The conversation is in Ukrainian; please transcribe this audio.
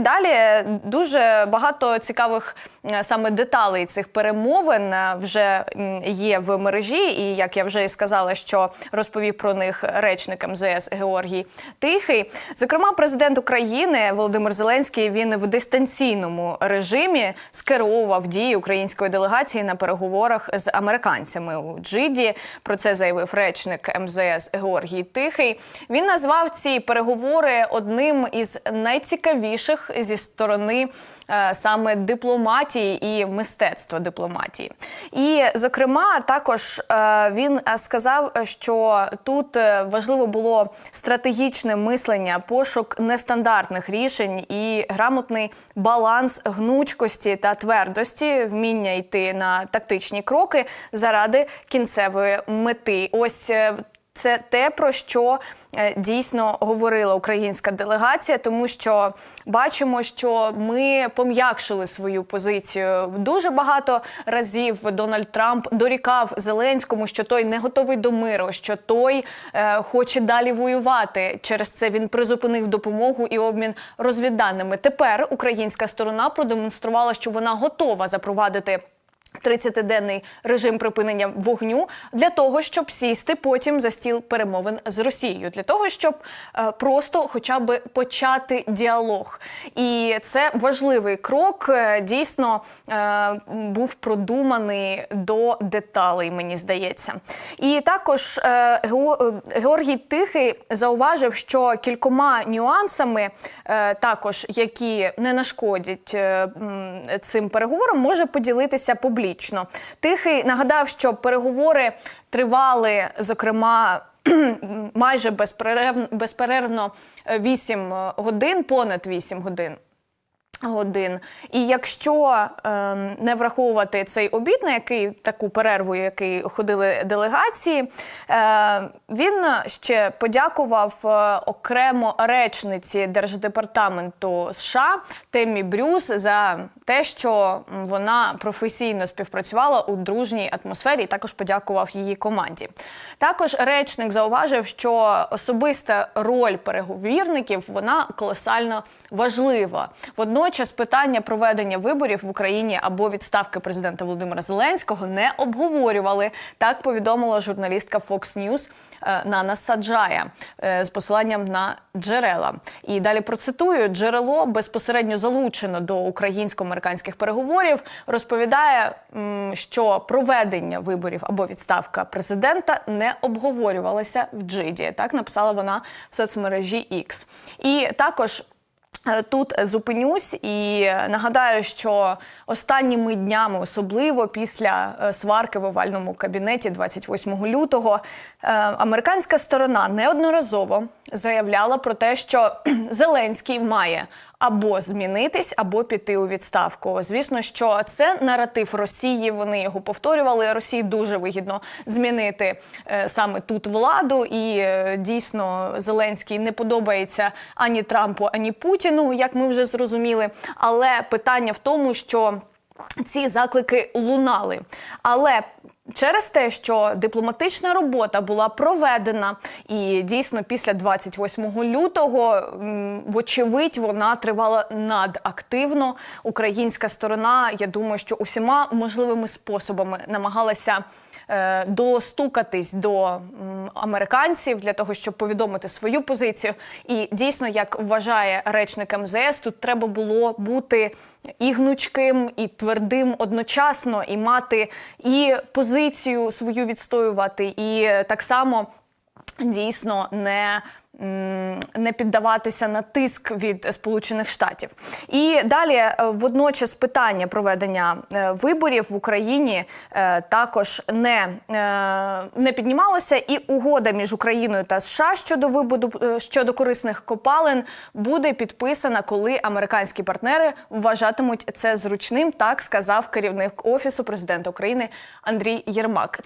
Далі дуже багато цікавих е, саме деталей цих перемовин е, вже є в мережі. І як я вже і сказала, що розповів про них речник МЗС Георгій Тихий. Зокрема, президент України Володимир Зеленський він в дистанційному режимі скеровував дії української делегації на переговорах з американцями у Джиді. Про це заявив речник МЗС Георгій Тихий. Він назвав ці переговори одним із найцікавіших зі сторони е, саме дипломатії і мистецтва дипломатії. І, зокрема, також е, він е, сказав, що тут е, важливо було стратегічне мислення, пошук нестандартних рішень і грамотний баланс гнучкості та твердості, вміння йти на тактичні кроки заради кінцевої мети. Ось е, це те, про що е, дійсно говорила українська делегація, тому що бачимо, що ми пом'якшили свою позицію. Дуже багато разів Дональд Трамп дорікав Зеленському, що той не готовий до миру, що той е, хоче далі воювати. Через це він призупинив допомогу і обмін розвідданими. Тепер українська сторона продемонструвала, що вона готова запровадити. 30-денний режим припинення вогню для того, щоб сісти потім за стіл перемовин з Росією, для того, щоб е, просто хоча б почати діалог. І це важливий крок. е, Дійсно е, був продуманий до деталей, мені здається. І також Гео- Георгій Тихий зауважив, що кількома нюансами, також які не нашкодять цим переговорам, може поділитися публічно. Тихий нагадав, що переговори тривали, зокрема. Майже безперервно, безперервно 8 годин, понад 8 годин. Годин. І якщо ем, не враховувати цей обід, на який таку перерву, який ходили делегації, е, він ще подякував е, окремо речниці Держдепартаменту США Темі Брюс за те, що вона професійно співпрацювала у дружній атмосфері. і Також подякував її команді. Також речник зауважив, що особиста роль переговірників вона колосально важлива. Водночас питання проведення виборів в Україні або відставки президента Володимира Зеленського не обговорювали. Так повідомила журналістка Fox News е, Нана Саджая е, з посиланням на джерела. І далі процитую: джерело безпосередньо залучено до українсько-американських переговорів. Розповідає, що проведення виборів або відставка президента не обговорювалося в Джиді. Так написала вона в соцмережі X. І також. Е, Тут зупинюсь і нагадаю, що останніми днями, особливо після е, сварки в овальному кабінеті 28 лютого, е, американська сторона неодноразово заявляла про те, що Зеленський має або змінитись, або піти у відставку. Звісно, що це наратив Росії. Вони його повторювали. Росії дуже вигідно змінити е, саме тут владу, і е, дійсно Зеленський не подобається ані Трампу, ані Путіну, як ми вже зрозуміли. Але питання в тому, що ці заклики лунали. Але Через те, що дипломатична робота була проведена, і дійсно після 28 лютого, вочевидь, вона тривала надактивно. Українська сторона, я думаю, що усіма можливими способами намагалася достукатись до американців для того, щоб повідомити свою позицію. І дійсно, як вважає речник МЗС, тут треба було бути і гнучким, і твердим одночасно, і мати і позицію свою відстоювати, і е, так само дійсно не. Не піддаватися на тиск від Сполучених Штатів, і далі е, водночас питання проведення е, виборів в Україні е, також не, не піднімалося, і угода між Україною та США щодо вибуду щодо корисних копалин буде підписана, коли американські партнери вважатимуть це зручним. Так сказав керівник офісу президента України Андрій Єрмак.